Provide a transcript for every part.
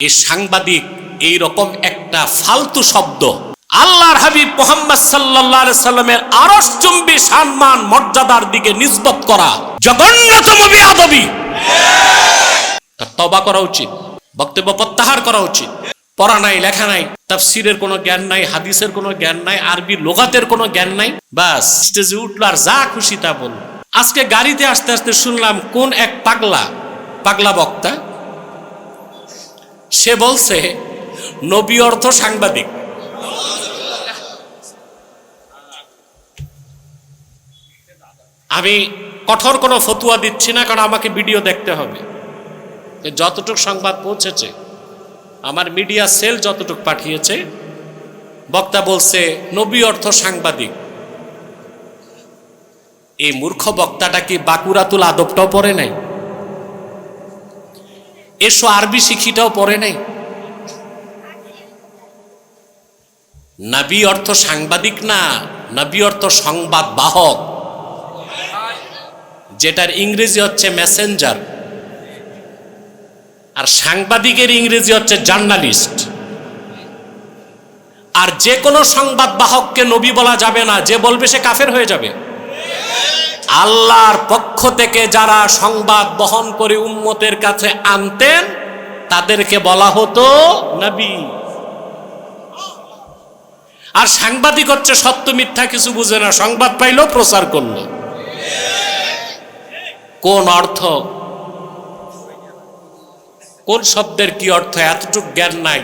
এই সাংবাদিক এই রকম একটা ফালতু শব্দ। আল্লাহর হাবিব মোহাম্মদ সাল্লাহ সাল্লামের আরস চুম্বি সম্মান, মর্যাদার দিকে নিসবত করা জঘন্যতম বিয়াদবি। তবা করা উচিত, বক্তব্য প্রত্যাহার করা উচিত। পড়া নাই, লেখা নাই, তাফসিরের কোনো জ্ঞান নাই, হাদিসের কোনো জ্ঞান নাই, আরবি লোগাতের কোনো জ্ঞান নাই, বাস স্টেজে উঠল আর যা খুশি তা বল আজকে গাড়িতে আসতে আসতে শুনলাম কোন এক পাগলা পাগলা বক্তা সে বলছে, নবী অর্থ সাংবাদিক। আমি কঠোর কোনো ফতুয়া দিচ্ছি না, কারণ আমাকে ভিডিও দেখতে হবে। যতটুক সংবাদ পৌঁছেছে, আমার মিডিয়া সেল যতটুক পাঠিয়েছে, বক্তা বলছে, নবী অর্থ সাংবাদিক। এই মূর্খ বক্তাটা কি বাকুরাতুল আদবটাও পড়ে নাই? এসো আরবি শিখিটাও পড়ে নাই। নবী অর্থ সাংবাদিক না, নবী অর্থ সংবাদ বাহক যেটার ইংরেজি হচ্ছে মেসেঞ্জার, আর সাংবাদিকের ইংরেজি হচ্ছে জার্নালিস্ট। আর যে কোনো সংবাদ বাহককে নবী বলা যাবে না, যে বলবে সে কাফের হয়ে যাবে। আল্লাহর পক্ষ থেকে যারা সংবাদ বহন করে উম্মতের কাছে আনতেন, তাদেরকে বলা হতো নবী। আর সাংবাদিক হচ্ছে সত্য মিথ্যা কিছু বুঝে না, সংবাদ পাইলো প্রচার করল। কোন অর্থ? কোন শব্দের কি অর্থ? এতটুক জ্ঞান নাই।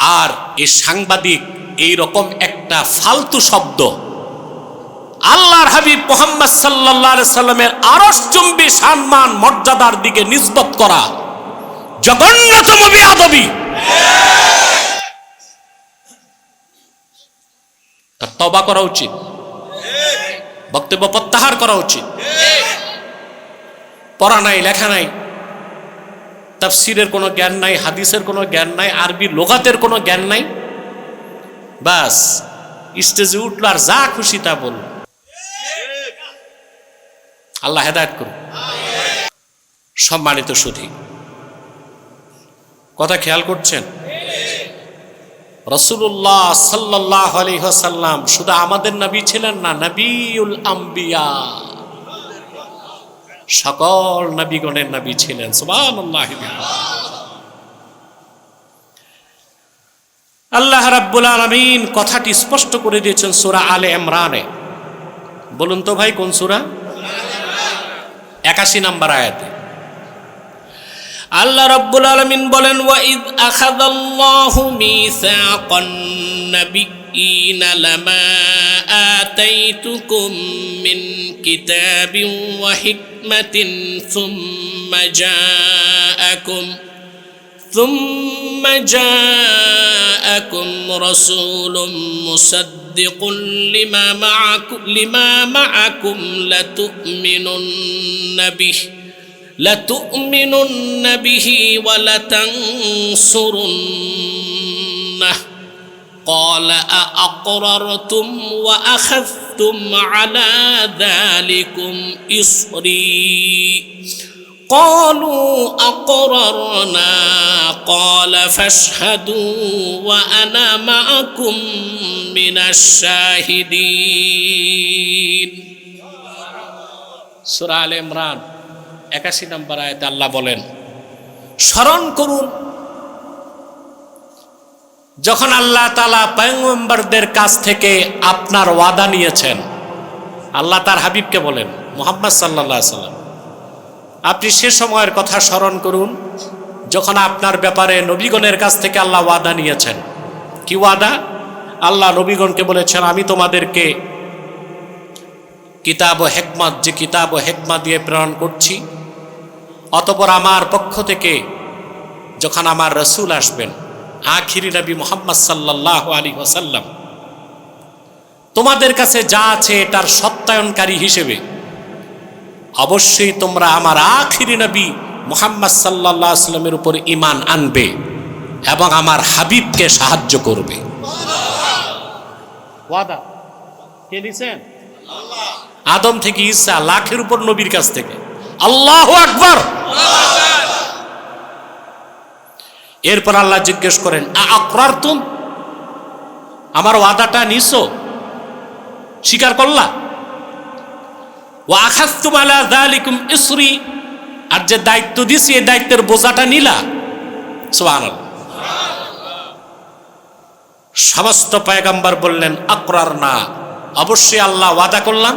আর এই সাংবাদিক এই রকম একটা ফালতু শব্দ আল্লাহর হাবিব মোহাম্মদ সাল্লাহ সাল্লামের আরস চুম্বি সম্মান, মর্যাদার দিকে নিসবত করা। জঘন্যতম বিয়াদবি তার তবা করা উচিত। বক্তব্য প্রত্যাহার করা উচিত। পড়া নাই, লেখা নাই। তাফসিরের কোনো জ্ঞান নাই, হাদিসের কোনো জ্ঞান নাই, আরবি লোগাতের কোনো জ্ঞান নাই। বাস, স্টেজে উঠল আর যা খুশি তা বল আল্লাহ হেদায়ত করুন সম্মানিত সুধী, কথা খেয়াল করছেন? রসুল্লাহ সাল্লাহ আলহ্লাম শুধু আমাদের নবী ছিলেন না, নবীউল আম্বিয়া। সকল নবীগণের নবী ছিলেন, সুবহানাল্লাহ আল্লাহ রাব্বুল আলামিন কথাটি স্পষ্ট করে দিয়েছেন সূরা আলে ইমরানে। বলুন তো ভাই, কোন সূরা? একাশি নাম্বার আয়াতে। আল্লাহ রব্বুল আলমিন বলেন, ওয়াইদ আখাযাল্লাহু মিসাকান লামা আতাইতুকুম মিন কিতাবিন ওয়া হিকমাতিন সুম্মা জাআকুম। ثم جاءكم رسول مصدق لما معكم لما معكم لتؤمنن به لتؤمنن به ولتنصرنه. قال أأقررتم وأخذتم على ذلكم إصري. قالوا أقررنا قال فاشهدوا وأنا معكم من الشاهدين سورة آل عمران একাশি নম্বর আয়তে আল্লাহ বলেন স্মরণ করুন যখন আল্লাহ তালা পয়গম্বরদের কাছ থেকে আপনার ওয়াদা নিয়েছেন আল্লাহ তার হাবিবকে বলেন মোহাম্মদ সাল্লাহ সাল্লাম আপনি সে সময়ের কথা স্মরণ করুন, যখন আপনার ব্যাপারে নবীগণের কাছ থেকে আল্লাহ ওয়াদা নিয়েছেন। কি ওয়াদা? আল্লাহ নবীগণকে বলেছেন, আমি তোমাদেরকে কিতাব ও হেকমত, যে কিতাব ও হেকমা দিয়ে প্রেরণ করছি, অতপর আমার পক্ষ থেকে যখন আমার রসুল আসবেন, আখিরি নবী মোহাম্মদ সাল্লাহ আলী ওসাল্লাম তোমাদের কাছে যা আছে এটার সত্যায়নকারী হিসেবে অবশ্যই তোমরা আমার আখিরি নবী মোহাম্মদ সাল্লাহ আসলামের উপর ইমান আনবে এবং আমার হাবিবকে সাহায্য করবে। ওয়াদা। কে দিছেন আদম থেকে ঈসা লাখের উপর নবীর কাছ থেকে। আল্লাহ আকবর। এরপর আল্লাহ জিজ্ঞেস করেন আকরার তুম আমার ওয়াদাটা নিছো? স্বীকার করলা? ও আখাস্তুম আলা দালিকুম ইসরি। আর যে দায়িত্ব দিছি এই দায়িত্বের বোঝাটা নিলা। সুবহানাল্লাহ। সমস্ত পায়গাম্বার বললেন আকরার না অবশ্যই আল্লাহ ওয়াদা করলাম।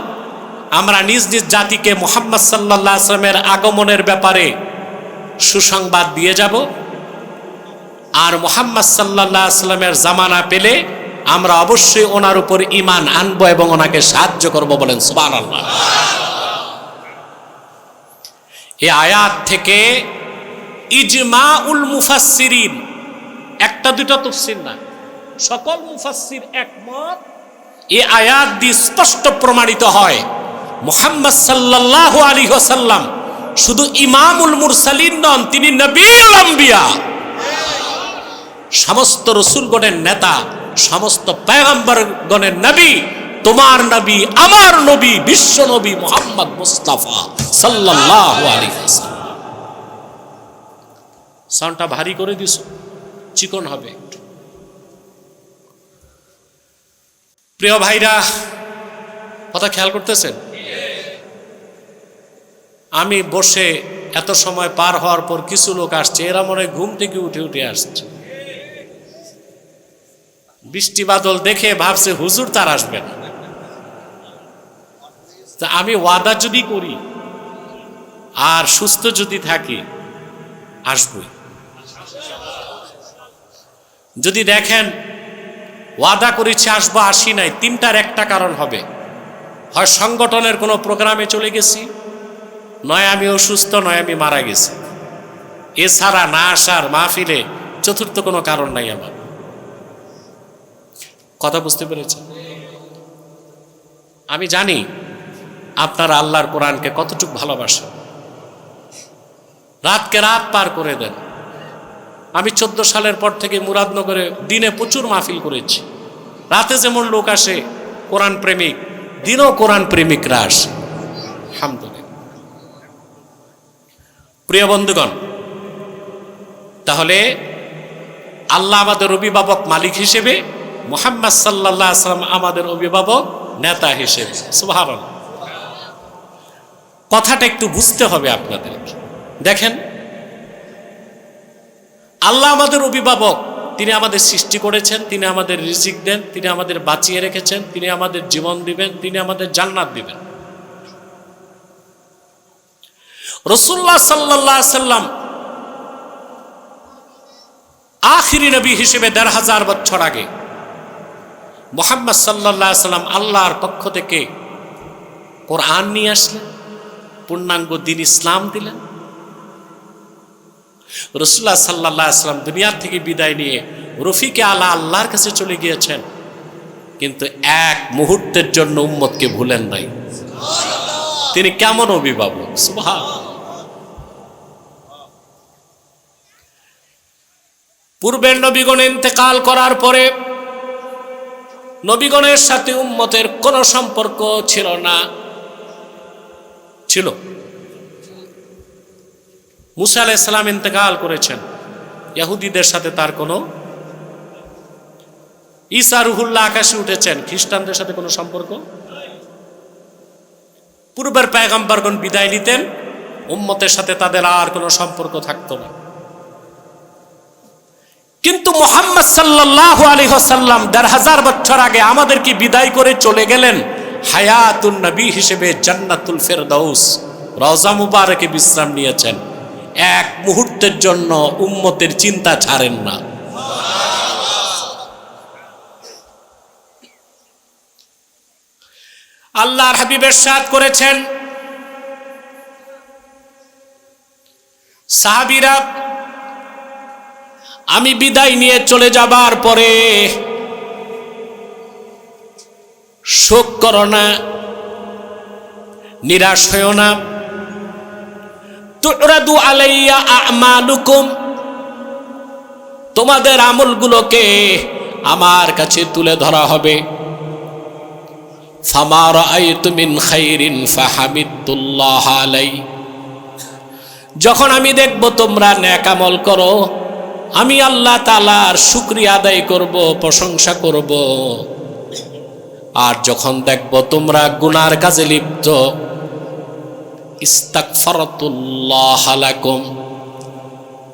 আমরা নিজ নিজ জাতিকে মোহাম্মদ সাল্লাহ আসলামের আগমনের ব্যাপারে সুসংবাদ দিয়ে যাব। আর মোহাম্মদ সাল্লাহ আসলামের জামানা পেলে আমরা অবশ্যই ওনার উপর ইমান আনব এবং ওনাকে সাহায্য করব বলেন সুবান আল্লাহ এই আয়াত থেকে ইজমা উল মুফাসসিরিন, একটা দুটা তফসির না, সকল মুফাসসির একমত, এই আয়াত দিয়ে স্পষ্ট প্রমাণিত হয়, মোহাম্মদ সাল্লাল্লাহু আলী ওয়াসাল্লাম শুধু ইমামুল মুরসালিন নন, তিনি নবীল আম্বিয়া। সমস্ত রসুলগণের নেতা, সমস্ত পেগম্বরগণের নবী তোমার নবী, আমার নবী, বিশ্ব নবী মোহাম্মদ মুস্তাফা সাল্লাল্লাহু আলাইহি সাউন্ডটা ভারী করে দিস, চিকন হবে প্রিয় ভাইরা, কথা খেয়াল করতেছেন? আমি বসে এত সময় পার হওয়ার পর কিছু লোক আসছে, এরা মনে ঘুম থেকে উঠে উঠে আসছে। বৃষ্টি বাদল দেখে ভাবছে হুজুর তার আসবে না। তা আমি ওয়াদা যদি করি আর সুস্থ যদি থাকি, আসবই। যদি দেখেন ওয়াদা করেছি আসব, আসি নাই, তিনটার একটা কারণ হবে। হয় সংগঠনের কোনো প্রোগ্রামে চলে গেছি, নয় আমি অসুস্থ, নয় আমি মারা গেছি। এছাড়া না আসার মাহফিলে চতুর্থ কোনো কারণ নাই আমার। কথা বুঝতে পেরেছেন? আমি জানি আপনারা আল্লাহর কোরআনকে কতটুকু ভালোবাসেন রাতকে রাত পার করে দেন। আমি চোদ্দ সালের পর থেকে মুরাদনগরে দিনে প্রচুর মাহফিল করেছি। রাতে যেমন লোক আসে, কোরআন প্রেমিক, দিনও কোরআন প্রেমিকরা আসে। প্রিয় বন্ধুগণ, তাহলে আল্লাহ আমাদের অভিভাবক মালিক হিসেবে, মোহাম্মদ সাল্লাহ আসলাম আমাদের অভিভাবক নেতা হিসেবে। সুভারণ কথাটা একটু বুঝতে হবে আপনাদের। দেখেন, আল্লাহ আমাদের অভিভাবক, তিনি আমাদের সৃষ্টি করেছেন, তিনি আমাদের রিজিক দেন, তিনি আমাদের বাঁচিয়ে রেখেছেন, তিনি আমাদের জীবন দিবেন, তিনি আমাদের জান্নাত দিবেন। রসুল্লাহ সাল্লাহ সাল্লাম আখিরি নবী হিসেবে দেড় হাজার বছর আগে মোহাম্মদ সাল্লাহ সাল্লাম আল্লাহর পক্ষ থেকে কোরআন নিয়ে আসলেন। পূর্ণাঙ্গ দিন ইসলাম দিলেন। রসুল্লাহ সাল্লাহ আসলাম দুনিয়ার থেকে বিদায় নিয়ে রফিকে আলা আল্লাহর কাছে চলে গিয়েছেন। কিন্তু এক মুহূর্তের জন্য উম্মতকে ভুলেন নাই। তিনি কেমন অভিভাবক? পূর্বের নবীগণ ইন্তেকাল করার পরে নবীগণের সাথে উম্মতের কোনো সম্পর্ক ছিল না। ছিল। মুসা আলাহ ইসলাম ইন্তেকাল করেছেন। ইয়াহুদিদের সাথে তার কোনো ঈসা রুহুল্লাহ আকাশে উঠেছেন। খ্রিস্টানদের সাথে কোনো সম্পর্ক? পূর্বের পায়গাম্বারগণ বিদায় নিতেন। উম্মতের সাথে তাদের আর কোনো সম্পর্ক থাকতো না। কিন্তু মোহাম্মদ সাল্লাহ আলী হাসাল্লাম দেড় হাজার বছর আগে আমাদেরকে বিদায় করে চলে গেলেন? হায়াতুল নবী হিসেবে জান্নাতুল ফেরদাউস রওজা মুবারকে বিশ্রাম নিয়েছেন। এক মুহূর্তের জন্য উম্মতের চিন্তা ছাড়েন না। আল্লাহর হাবিবের সাথ করেছেন। সাহাবিরা, আমি বিদায় নিয়ে চলে যাবার পরে শোক করো না, নিরাশ হয়েও না। তুরাদু আলাইয়া আমালুকুম, তোমাদের আমলগুলোকে আমার কাছে তুলে ধরা হবে। ফামার মিন খাইরিন ফাহামিদুল্লাহ আলাই। যখন আমি দেখব তোমরা ন্যাক আমল করো, আমি আল্লাহ তালার শুক্রিয়া আদায় করব, প্রশংসা করব। আর যখন দেখব তোমরা গুনার কাজে লিপ্ত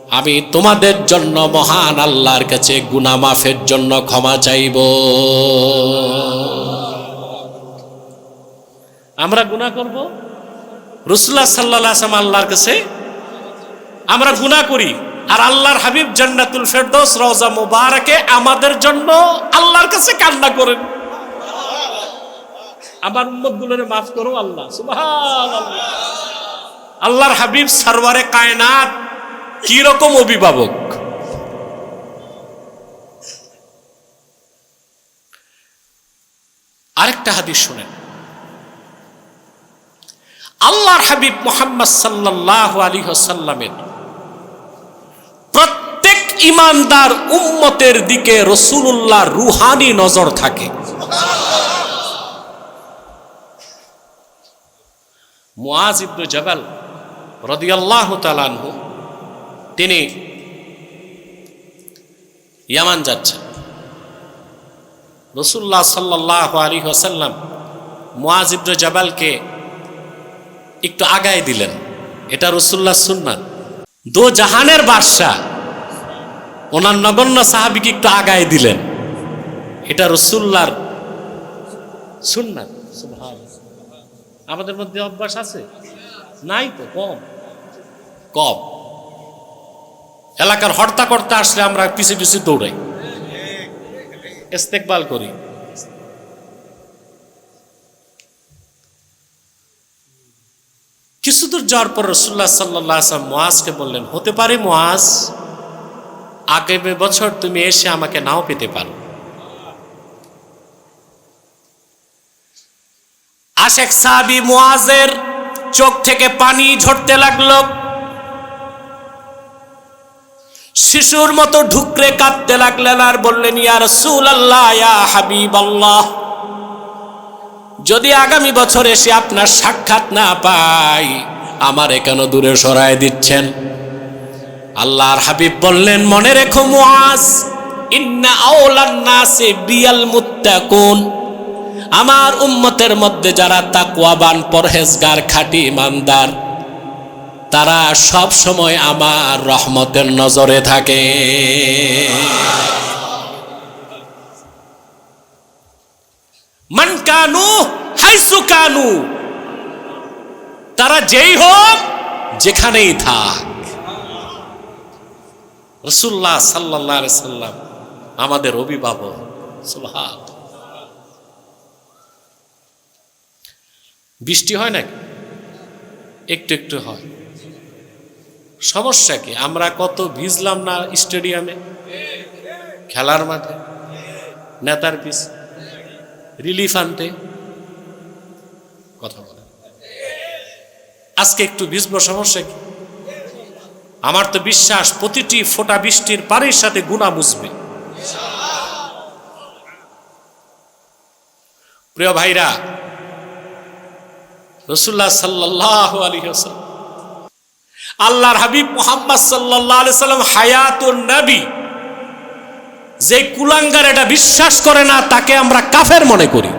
আমি তোমাদের জন্য মহান আল্লাহর কাছে গুনা মাফের জন্য ক্ষমা চাইব। আমরা গুনাহ করব? রসুল্লাহ সাল্লাহ আল্লাহর কাছে, আমরা গুনাহ করি। আর আল্লাহর হাবিব জান্নাতুল ফেরদৌস রওজা মুবারকে আমাদের জন্য আল্লাহর কাছে কান্না করেন। আমার উম্মত গুলোরে মাফ করো আল্লাহ আল্লাহর হাবিব সারওয়ারে কায়নাত কি রকম অভিভাবক? আরেকটা হাদিস শুনেন। আল্লাহর হাবিব মোহাম্মদ সাল্লাহ আলী সাল্লামের প্রত্যেক ইমানদার উম্মতের দিকে রসুল্লাহ রুহানি নজর থাকে। মুআজ ইবনু জবাল রদিয়াল্লাহু তালানহু তিনি ইয়ামান যাচ্ছেন। রসুল্লাহ সাল্লাহ আলী হাসাল্লাম মুআজ ইবনু জবালকে একটু আগায় দিলেন। এটা রসুল্লাহ সুন্নাত। দো জাহানের বাদশাহ ওনার নগণ্য সাহাবিকে একটু আগায় দিলেন। এটা রসুল্লার সুন্নাত। আমাদের মধ্যে অভ্যাস আছে? নাই তো, কম। কম। এলাকার হর্তা করতে আসলে আমরা পিছে পিছে দৌড়াই। ইস্তেকবাল করি। কিছু দূর যাওয়ার পর রসুল্লাহ সাল্লাহ আসলাম মোয়াজকে বললেন, হতে পারে মোয়াজ আগামী বছর তুমি এসে আমাকে নাও পেতে পারো। আশেক সাহাবি মোয়াজের চোখ থেকে পানি ঝরতে লাগল। শিশুর মতো ঢুকরে কাঁদতে লাগলেন আর বললেন, ইয়া রসুল আল্লাহ ইয়া হাবিব আল্লাহ যদি আগামী বছর এসে আপনার সাক্ষাৎ না পাই, আমার কেন দূরে সরায় দিচ্ছেন? আল্লাহর হাবিব বললেন, মনে রেখো মুআজ ইন্না আওলান নাসে বিয়াল মুত্তাকুন। আমার উম্মতের মধ্যে যারা তাকওয়াবান, পরহেজগার, খাঁটি ইমানদার, তারা সব সময় আমার রহমতের নজরে থাকে। মান কানু হাইসু কানু, তারা যেই হোক, যেখানেই থাক। রসুল্লাহ সাল্লাহ সাল্লাম আমাদের অভিভাবক সুবহান বৃষ্টি হয় নাকি? একটু একটু হয়। সমস্যা কি? আমরা কত ভিজলাম না স্টেডিয়ামে? খেলার মাঠে? নেতার পিস রিলিফ আনতে? কথা বলে আজকে একটু ভিজবো, সমস্যা কি? আমার তো বিশ্বাস, প্রতিটি ফোটা বৃষ্টির পানির সাথে গুণা বুঝবে প্রিয় ভাইরা রসুল্লাহ সাল্লাহ আলী হাসান আল্লাহর হাবিব মোহাম্মদ সাল্লাহ আলি সাল্লাম হায়াতুন নবী। যে কুলাঙ্গার এটা বিশ্বাস করে না, তাকে আমরা কাফের মনে করি।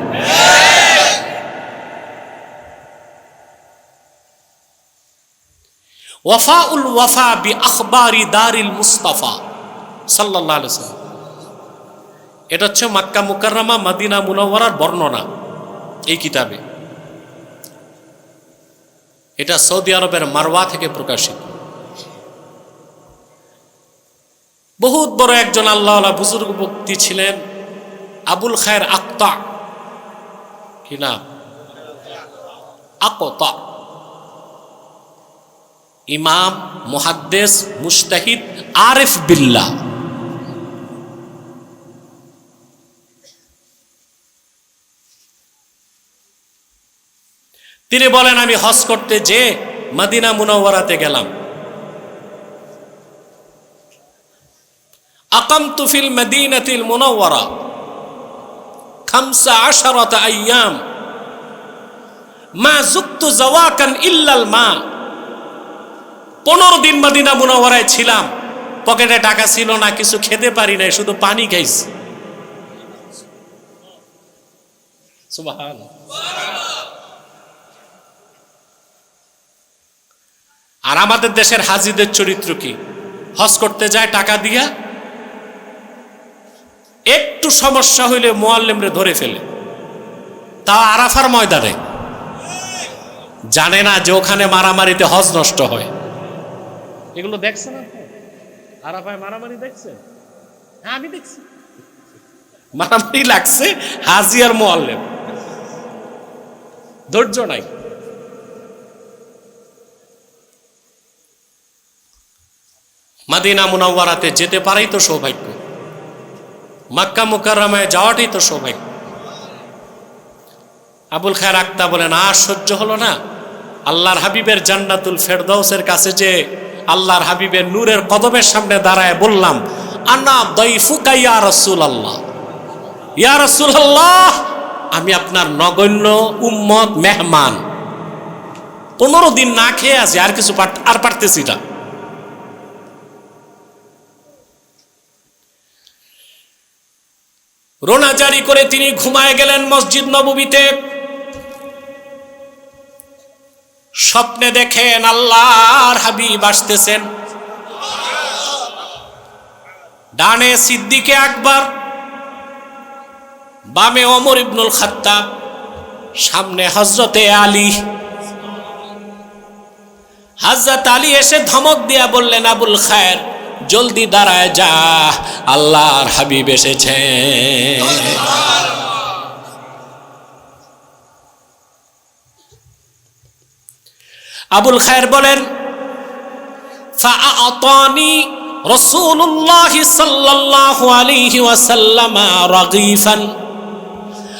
ওয়াফা উল ওয়াফা বি আখবারি দারিল মুস্তাফা সাল্লাহ আলি সাল্লাম এটা হচ্ছে মাক্কা মুকাররামা, মাদিনা মুনাওয়ারার বর্ণনা এই কিতাবে। এটা সৌদি আরবের মারওয়া থেকে প্রকাশিত। বহুত বড় একজন আল্লাহ বুজুর্গ ব্যক্তি ছিলেন আবুল খায়ের আক্তা। কি নাম? আকতা। ইমাম, মুহাদ্দেস মুস্তাহিদ আরিফ বিল্লাহ। তিনি বলেন, আমি হজ করতে যে মদিনা মুনাওয়ারাতে গেলাম। আকামতু ফিল মদিনাতিল মুনাওয়ারা খামসা আশারাত আইয়াম। মা যুক্তু জাওয়াকান ইল্লাল মা। পনেরো দিন মদিনা মুনাওয়ারায় ছিলাম। পকেটে টাকা ছিল না, কিছু খেতে পারি নাই, শুধু পানি খাইছি। আর আমাদের দেশের হাজিদের চরিত্র কি? হজ করতে যায় টাকা দিয়া? একটু সমস্যা হইলে মোয়াল্লেমরে ধরে ফেলে। তা আরাফার ময়দানে। জানে না যে ওখানে মারামারিতে হজ নষ্ট হয়। এগুলো দেখছেন আপনি? আরাফায় মারামারি দেখছেন? হ্যাঁ আমি দেখছি। মারামারি লাগছে হাজি আর মোয়াল্লেম। ধৈর্য নাই। মাদিনা মুনাওয়ারাতে যেতে পারাই তো সৌভাগ্য। মাক্কা মুকাররামায় যাওয়াটাই তো সৌভাগ্য। আবুল খায়ের আক্তা বলেন, আর সহ্য হলো না। আল্লাহর হাবিবের জান্নাতুল ফেরদৌসের কাছে যে আল্লাহর হাবিবের নূরের কদমের সামনে দাঁড়ায় বললাম, আনা দইফুকা ইয়া রসুল আল্লাহ ইয়া রসুল আল্লাহ আমি আপনার নগণ্য উম্মত, মেহমান। পনেরো দিন না খেয়ে আছি, আর কিছু আর পারতেছি না। রোনা জারি করে তিনি ঘুমায় গেলেন মসজিদ নববীতে। স্বপ্নে দেখেন আল্লাহর হাবিব আসতেছেন। ডানে সিদ্দিকে আকবর, বামে অমর ইবনুল খাত্তাব, সামনে হজরতে আলী। হাজরত আলী এসে ধমক দিয়া বললেন, আবুল খায়ের জলদি দাঁড়ায় যা, আল্লাহর হাবিব এসেছে। আবুল খায়ের বলেন, ফাআতানি রাসূলুল্লাহ সাল্লাল্লাহু ওয়াসাল্লাম রাগীফান।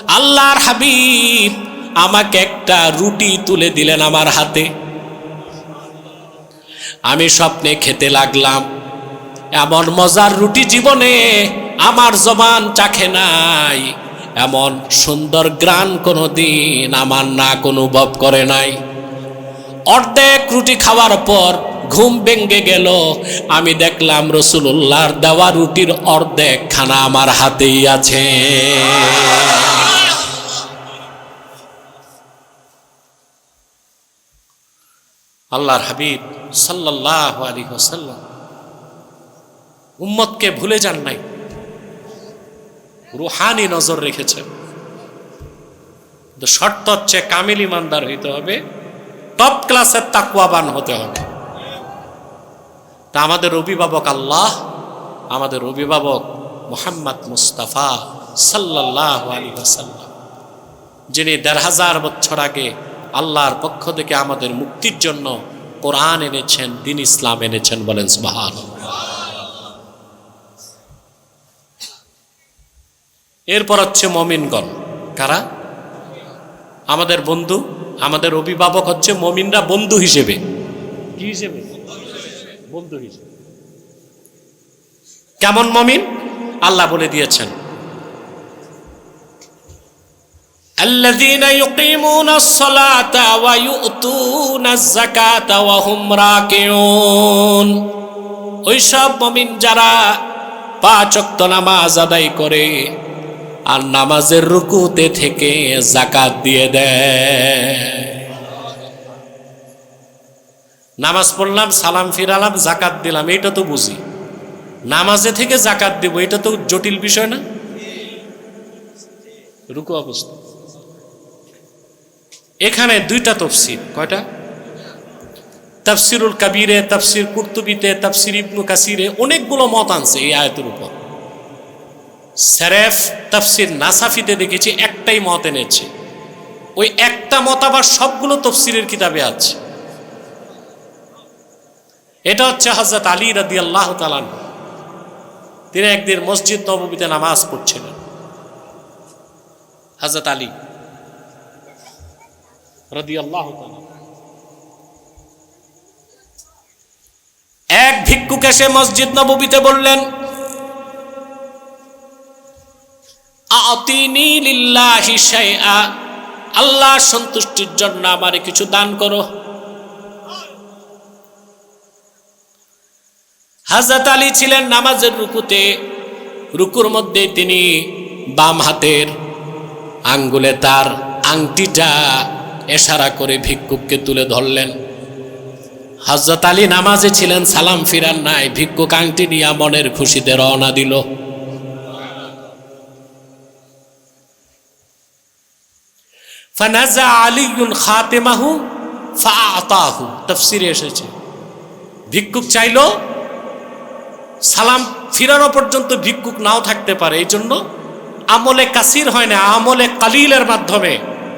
আল্লাহর হাবিব আমাকে একটা রুটি তুলে দিলেন আমার হাতে। আমি স্বপ্নে খেতে লাগলাম। এমন মজার রুটি জীবনে আমার জবান চাখে নাই। এমন সুন্দর গ্রান কোনো দিন আমার নাক অনুভব করে নাই। অর্ধেক রুটি খাওয়ার পর ঘুম ভেঙ্গে গেল। আমি দেখলাম রসুল্লাহর দেওয়া রুটির অর্ধেক খানা আমার হাতেই আছে। আল্লাহর হাবিব সাল্লাহ আলী হোসাল্লাম উম্মতকে ভুলে যান নাই। রুহানি নজর রেখেছেন শর্ত হচ্ছে কামিল ইমানদার হইতে হবে টপ ক্লাসের তাকুয়াবান হতে হবে। তা আমাদের অভিভাবক আল্লাহ, আমাদের অভিভাবক মোহাম্মদ মুস্তাফা সাল্লাহ আলী যিনি দেড় হাজার বছর আগে আল্লাহর পক্ষ থেকে আমাদের মুক্তির জন্য কোরআন এনেছেন, দিন ইসলাম এনেছেন বলেন সুবহান এরপর হচ্ছে মমিনগণ কারা আমাদের বন্ধু আমাদের অভিভাবক হচ্ছে মমিনরা বন্ধু হিসেবে কি হিসেবে বন্ধু হিসেবে কেমন মমিন আল্লাহ বলে দিয়েছেন الذين يقيمون الصلاة ويؤتون الزكاة وهم راكعون ওই সব মমিন যারা পাঁচ ওয়াক্ত নামাজ আদায় করে আর নামাজের রুকুতে থেকে জাকাত দিয়ে দেয়। নামাজ পড়লাম, সালাম ফিরালাম জাকাত দিলাম, এইটা তো বুঝি। নামাজে থেকে জাকাত দেব, এটা তো জটিল বিষয় না? রুকু অবস্থা। এখানে দুইটা তফসির, কয়টা? তাফসিরুল কাবিরে, তাফসির কুর্তুবিতে, তাফসির ইবনু কাসিরে অনেকগুলো মত আনছে এই আয়তের উপর। সেরেফ তাফসির নাসাফিতে দেখেছি, একটাই মত এনেছে। ওই একটা মত আবার সবগুলো তফসিরের কিতাবে আছে। এটা হচ্ছে হজরত আলী রাদি আল্লাহ তালান তিনি একদিন মসজিদ নবমীতে নামাজ পড়ছিলেন। হজরত আলী রাদি আল্লাহ এক ভিক্ষুক এসে মসজিদ নবমীতে বললেন আল্লাহ সন্তুষ্টির জন্য আমারে কিছু দান করো। হাজরত আলী ছিলেন নামাজের রুকুতে। রুকুর মধ্যে তিনি বাম হাতের আঙ্গুলে তার আংটিটা এশারা করে ভিক্ষুককে তুলে ধরলেন। হজরত আলী নামাজে ছিলেন, সালাম ফিরান নাই, ভিক্ষুক আংটি নিয়ে মনের খুশিতে রওনা দিল। ফানাজা আলিউন খাতেমাহু ফাআতাহু। তাফসিরে এসেছে। ভিক্ষুক চাইলো সালাম ফিরানো পর্যন্ত ভিক্ষুক নাও থাকতে পারে। এই জন্য আমলে কাসির হয় না, আমলে কালিলের মাধ্যমে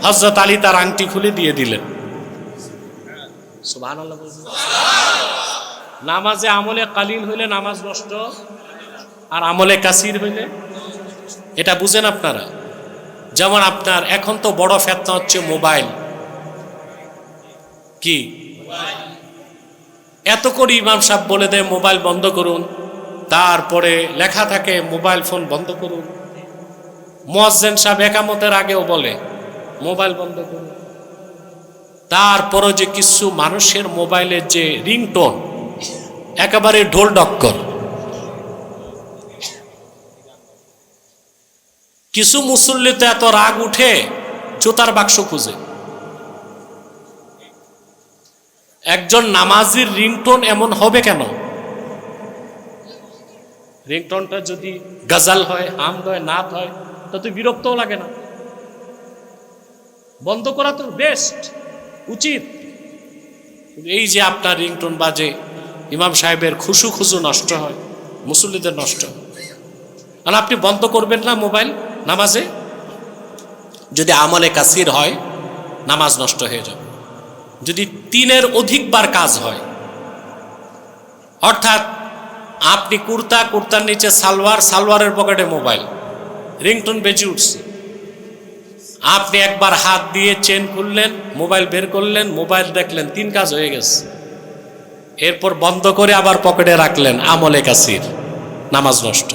হজরত আলী তার আংটি খুলে দিয়ে দিলেন। নামাজে আমলে কালিল হইলে নামাজ নষ্ট, আর আমলে কাসির হইলে? এটা বুঝেন আপনারা। যেমন আপনার এখন তো বড় ফেতনা হচ্ছে মোবাইল। কি? এত করে ইমাম সাহেব বলে দেয়, মোবাইল বন্ধ করুন। তারপরে লেখা থাকে, মোবাইল ফোন বন্ধ করুন। মোয়াজ্জেন সাহেব একামতের আগেও বলে, মোবাইল বন্ধ করুন। তারপরও যে কিছু মানুষের মোবাইলের যে রিংটোন, একেবারে ঢোল ডক্কর কিছু মুসল্লিতে এত রাগ উঠে জুতার বাক্স খুঁজে। একজন নামাজির রিংটোন এমন হবে কেন? রিংটোনটা যদি গাজাল হয় হামদ হয়, নাত হয় তাতে বিরক্তও লাগে না। বন্ধ করা তো বেস্ট উচিত। এই যে আপনার রিংটোন বাজে, ইমাম সাহেবের খুশু খুশু নষ্ট হয়, মুসল্লিদের নষ্ট হয়। আপনি বন্ধ করবেন না মোবাইল? নামাজে? যদি আমলে কাসির হয়, নামাজ নষ্ট হয়ে যাবে। যদি তিনের অধিকবার কাজ হয়, অর্থাৎ আপনি কুর্তা, কুর্তার নিচে সালোয়ার, সালোয়ারের পকেটে মোবাইল, রিংটোন বেঁচে উঠছে। আপনি একবার হাত দিয়ে চেন খুললেন, মোবাইল বের করলেন, মোবাইল দেখলেন, তিন কাজ হয়ে গেছে। এরপর বন্ধ করে আবার পকেটে রাখলেন, আমলে কাসির, নামাজ নষ্ট।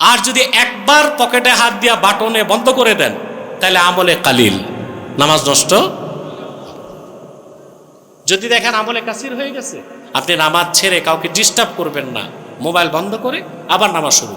আর যদি একবার পকেটে হাত দিয়া বাটনে বন্ধ করে দেন, তাহলে আমলে কালিল। নামাজ নষ্ট যদি দেখেন আমলে কাসির হয়ে গেছে, আপনি নামাজ ছেড়ে কাউকে ডিস্টার্ব করবেন না। মোবাইল বন্ধ করে আবার নামাজ শুরু।